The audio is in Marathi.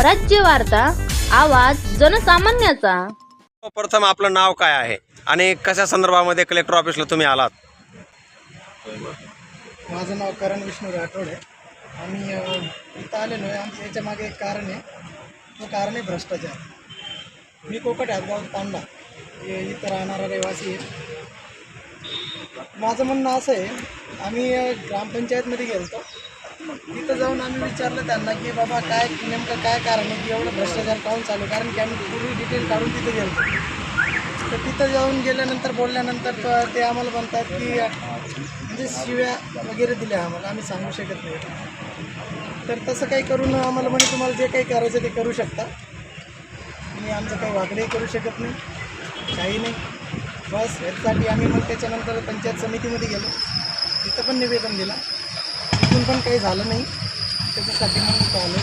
स्वराज्य वार्ता आवाज जनसामान्याचा. प्रथम आपलं नाव काय आहे? आणि कशा संदर्भामध्ये कलेक्टर ऑफिसला तुम्ही आलात? माझं नाव करण विष्णू राठोड आहे. आम्ही इथं आलेलो आहे. आमच्या याच्या मागे एक कारण आहे. तो कारण आहे. भ्रष्टाचार मी कोकट हातगाव तांडा हे इथं राहणारा रहिवासी आहे. माझं म्हणणं असं आहे आम्ही ग्रामपंचायतमध्ये गेलो तिथं जाऊन आम्ही विचारलं त्यांना की बाबा काय नेमकं काय कारण आहे? की एवढं भ्रष्टाचार काऊन चालू कारण की आम्ही पूर्वी डिटेल काढून तिथे गेलो. तर तिथं जाऊन गेल्यानंतर बोलल्यानंतर ते आम्हाला म्हणतात की म्हणजे शिव्या वगैरे दिल्या आम्हाला. आम्ही सांगू शकत नाही. तर तसं काही करून आम्हाला म्हणजे तुम्हाला जे काही करायचं ते करू शकता. आणि आमचं काही वागणंही करू शकत नाही. काही नाही. बस याच्यासाठी आम्ही मग त्याच्यानंतर पंचायत समितीमध्ये गेलो. तिथं पण निवेदन दिलं. अजून पण काही झालं नाही. त्याच्यासाठी मग आलो